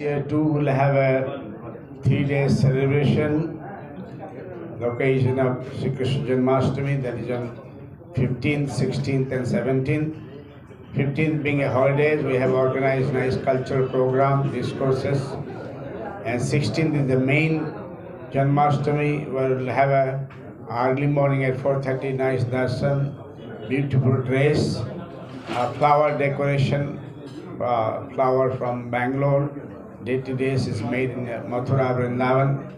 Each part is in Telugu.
Year two will have a three-day celebration. The occasion of Sri Krishna Janmashtami, that is on 15th, 16th, and 17th. 15th being a holiday, we have organized nice cultural program, discourses, and 16th is the main Janmashtami. We'll have a early morning at 4:30, nice darshan, beautiful dress, flower decoration, uh, flower from Bangalore. Deity days is made in uh, Mathura, Vrindavan.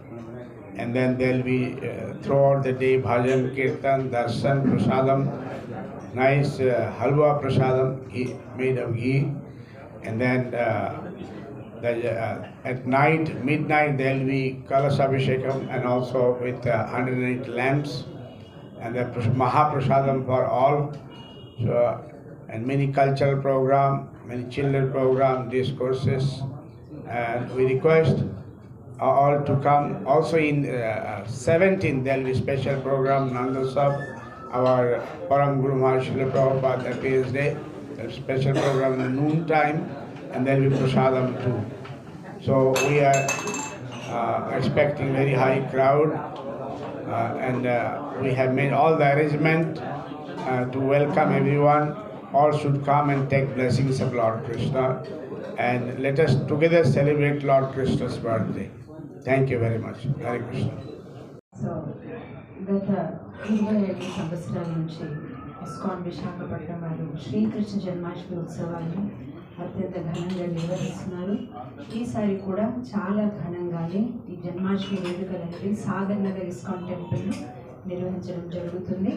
And then there'll be uh, throughout the day bhajan, kirtan, darshan, prasadam, nice uh, halwa prasadam made of ghee. And then uh, the, uh, at night, midnight, there'll be Kalas Abhishekam and also with uh, 108 lamps and the pras- Mahaprasadam for all. So, and many cultural program, many children program, discourses. And we request uh, all to come. Also in uh, 17, there will be special program, Nandasab, our Param Guru Maharaj Srila Prabhupada appears day. A special program in noon time, and there will be prasadam too. So we are uh, expecting very high crowd, uh, and uh, we have made all the arrangement uh, to welcome everyone. All should come and take blessings of Lord Krishna, and let us together celebrate Lord Krishna's birthday. Thank you very much. Hare Krishna. So గత ఇరవై ఐదు సంవత్సరాల నుంచి ఇస్కాన్ విశాఖపట్నం వారు శ్రీకృష్ణ జన్మాష్టమి ఉత్సవాన్ని అత్యంత ఘనంగా నిర్వహిస్తున్నారు ఈసారి కూడా చాలా ఘనంగానే ఈ జన్మాష్టమి వేడుకలు అనేది సాగర్ నగర్ ఇస్కాన్ టెంపుల్ నిర్వహించడం జరుగుతుంది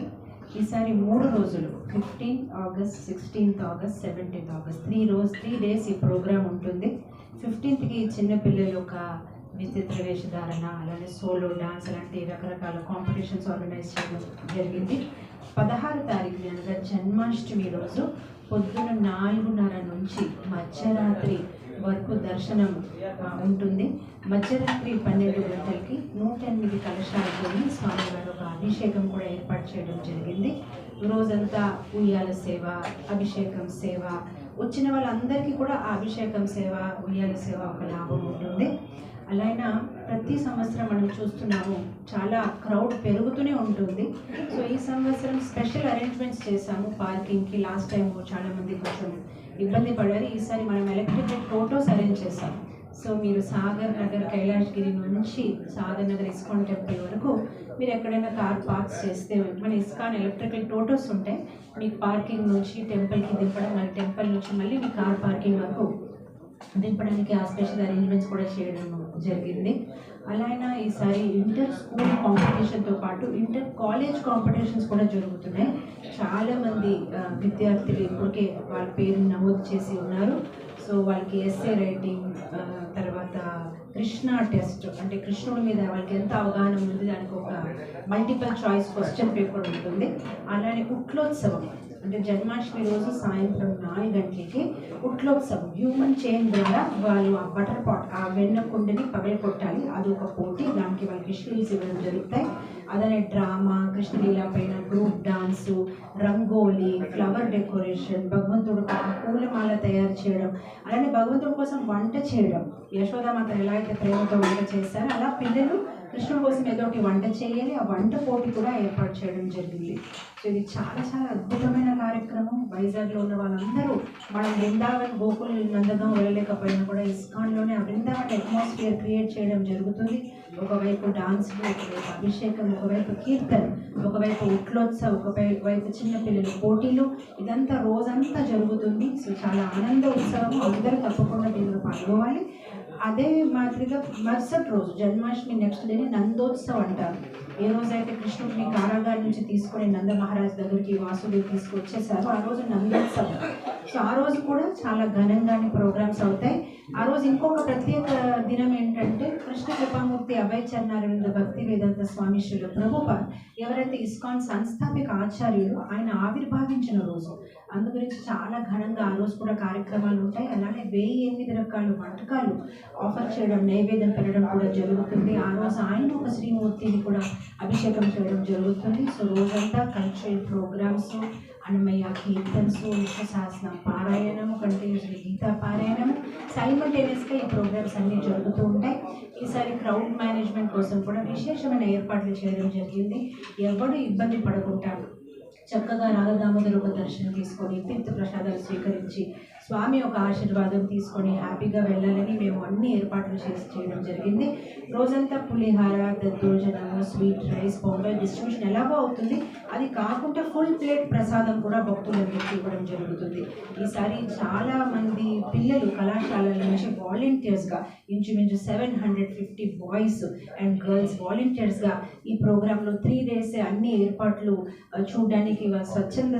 ఈసారి మూడు రోజులు fifteenth August sixteenth August seventeenth August. Three రోజు త్రీ డేస్ ఈ ప్రోగ్రాం ఉంటుంది. ఫిఫ్టీన్త్కి చిన్నపిల్లల యొక్క విచిత్ర వేషధారణ అలానే సోలో డాన్స్ అలాంటి రకరకాల కాంపిటీషన్స్ ఆర్గనైజ్ చేయడం జరిగింది. పదహారు తారీఖు అనగా జన్మాష్టమి రోజు పొద్దున నాలుగున్నర నుంచి మధ్యరాత్రి వరకు దర్శనం ఉంటుంది. మధ్యరాత్రి పన్నెండు గంటలకి నూట ఎనిమిది కలశాలతోని స్వామివారి ఒక అభిషేకం కూడా ఏర్పాటు చేయడం జరిగింది. రోజంతా ఉయ్యాల సేవ అభిషేకం సేవ వచ్చిన వాళ్ళందరికీ కూడా ఆ అభిషేకం సేవ ఉయ్యాల సేవ ఒక లాభం ఉంటుంది. అలాగే ప్రతి సంవత్సరం మనం చూస్తున్నాము చాలా క్రౌడ్ పెరుగుతూనే ఉంటుంది. సో ఈ సంవత్సరం స్పెషల్ అరేంజ్మెంట్స్ చేశాము పార్కింగ్కి లాస్ట్ టైం చాలా మంది కొంచెం ఇబ్బంది పడారు. ఈసారి మనం ఎలక్ట్రికల్ టోటోస్ అరేంజ్ చేశాం. సో మీరు సాగర్ నగర్ కైలాష్గిరి నుంచి సాగర్ నగర్ ఇస్కాన్ టెంపుల్ వరకు మీరు ఎక్కడైనా కార్ పార్క్ చేస్తే మన ఇస్కాన్ ఎలక్ట్రికల్ టోటోస్ ఉంటాయి. మీకు పార్కింగ్ నుంచి టెంపుల్కి దింపడం మళ్ళీ టెంపుల్ నుంచి మళ్ళీ మీ కార్ పార్కింగ్ వరకు దింపడానికి ఆ స్పెషల్ అరేంజ్మెంట్స్ కూడా చేయడం జరిగింది. అలానే ఈసారి ఇంటర్ స్కూల్ కాంపిటీషన్తో పాటు ఇంటర్ కాలేజ్ కాంపిటీషన్స్ కూడా జరుగుతున్నాయి. చాలామంది విద్యార్థులు ఇప్పటికే వాళ్ళ పేరు నమోదు చేసి ఉన్నారు. సో వాళ్ళకి ఎస్ఏ రైటింగ్ తర్వాత కృష్ణ టెస్ట్ అంటే కృష్ణుడి మీద వాళ్ళకి ఎంత అవగాహన ఉంది దానికి ఒక మల్టిపల్ చాయిస్ క్వశ్చన్ పేపర్ ఉంటుంది. అలానే ఉట్లోత్సవం అంటే జన్మాష్టమి రోజు సాయంత్రం నాలుగు గంటలకి ఉట్లోత్సవం. హ్యూమన్ చైన్ ద్వారా వాళ్ళు ఆ బటర్ పాట్ ఆ వెన్న కుండని పగల కొట్టాలి అది ఒక పోటీ. దానికి వాళ్ళకి షీల్డ్స్ ఇవ్వడం జరుగుతాయి. అలానే డ్రామా కృష్ణలీల పైన group dance rangoli flower decoration భగవంతుడు కోసం పూలమాల తయారు చేయడం. అలానే భగవంతుడి కోసం వంట చేయడం. యశోదామాత ఎలా అయితే ప్రేమతో వంట చేస్తారో అలా పిల్లలు కృష్ణుడి కోసం ఏదో ఒకటి వంట చేయాలి ఆ వంట పోటీ కూడా ఏర్పాటు చేయడం జరిగింది. సో ఇది చాలా చాలా అద్భుతమైన కార్యక్రమం. వైజాగ్లో ఉన్న వాళ్ళందరూ మనం బృందావన్ గోకుల్ నందగం వెళ్ళలేకపోయినా కూడా ఇస్కాన్లోనే ఆ బృందావన్ అట్మాస్ఫియర్ క్రియేట్ చేయడం జరుగుతుంది. ఒకవైపు డాన్స్ ఒకవైపు అభిషేకం ఒకవైపు కీర్తన ఒకవైపు ఉట్లోత్సవం ఒకవైపు వైపు చిన్నపిల్లల పోటీలు. ఇదంతా రోజంతా జరుగుతుంది. సో చాలా ఆనంద ఉత్సవం. అందరూ తప్పకుండా దీనిలో పాల్గొవాలి. అదే మాదిరిగా మరుసటి రోజు జన్మాష్టమి నెక్స్ట్ డేని నందోత్సవం అంటారు. ఏ రోజైతే కృష్ణుడిని కారాగారి నుంచి తీసుకొని నంద మహారాజ్ దగ్గరికి వాసుదేవి తీసుకొచ్చేసారు ఆ రోజు నందోత్సవం. సో ఆ రోజు కూడా చాలా ఘనంగానే ప్రోగ్రామ్స్ అవుతాయి రోజు ఇంకొక ప్రత్యేక దినం ఏంటంటే కృష్ణ కృపామూర్తి అభయచరణారవింద భక్తి వేదాంత స్వామి శ్రీల ప్రభుపాద్ ఎవరైతే ఇస్కాన్ సంస్థాపిక ఆచార్యులు ఆయన ఆవిర్భావించిన రోజు. అందు గురించి చాలా ఘనంగా ఆ రోజు కూడా కార్యక్రమాలు ఉంటాయి. అలానే వెయ్యి ఎనిమిది రకాల వంటకాలు ఆఫర్ చేయడం నైవేద్యం పెట్టడం కూడా జరుగుతుంది. ఆ రోజు ఆయన ఒక శ్రీమూర్తిని కూడా అభిషేకం చేయడం జరుగుతుంది. సో రోజంతా కల్చరల్ ప్రోగ్రామ్స్ అన్నమయ్య కీర్తన్స్ విష్ణు సహస్రం పారాయణము కంటిన్యూస్లీ గీతా పారాయణము. సైమల్టేనియస్గా ఈ ప్రోగ్రామ్స్ అన్నీ జరుగుతూ ఉంటాయి. ఈసారి క్రౌడ్ మేనేజ్మెంట్ కోసం కూడా విశేషమైన ఏర్పాట్లు చేయడం జరిగింది. ఎవడు ఇబ్బంది పడకుండా చక్కగా రాధదామోదర్ ఒక దర్శనం తీసుకొని తీర్థ ప్రసాదాలు స్వీకరించి స్వామి ఒక ఆశీర్వాదం తీసుకొని హ్యాపీగా వెళ్ళాలని మేము అన్ని ఏర్పాట్లు చేసి చేయడం జరిగింది. రోజంతా పులిహార దద్దోజనము స్వీట్ రైస్ బొంబాయి డిస్ట్రిబ్యూషన్ ఎలాగో అవుతుంది. అది కాకుండా ఫుల్ ప్లేట్ ప్రసాదం కూడా భక్తులందరికీ ఇవ్వడం జరుగుతుంది. ఈసారి చాలా మంది పిల్లలు కళాశాలల నుంచి వాలంటీర్స్గా ఇంచుమించు seven hundred fifty boys and girls వాలంటీర్స్గా ఈ ప్రోగ్రాంలో త్రీ డేస్ అన్ని ఏర్పాట్లు చూడడానికి స్వచ్ఛంద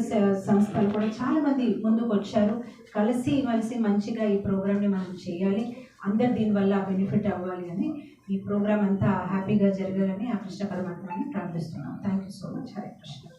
సంస్థలు కూడా చాలామంది ముందుకు వచ్చారు. కలిసి కలిసి మంచిగా ఈ ప్రోగ్రామ్ని మనం చేయాలి. అందరు దీనివల్ల బెనిఫిట్ అవ్వాలి అని ఈ ప్రోగ్రామ్ అంతా హ్యాపీగా జరగాలని ఆ కృష్ణ పరమాత్మని ప్రార్థిస్తున్నాం. Thank you so much Hare Krishna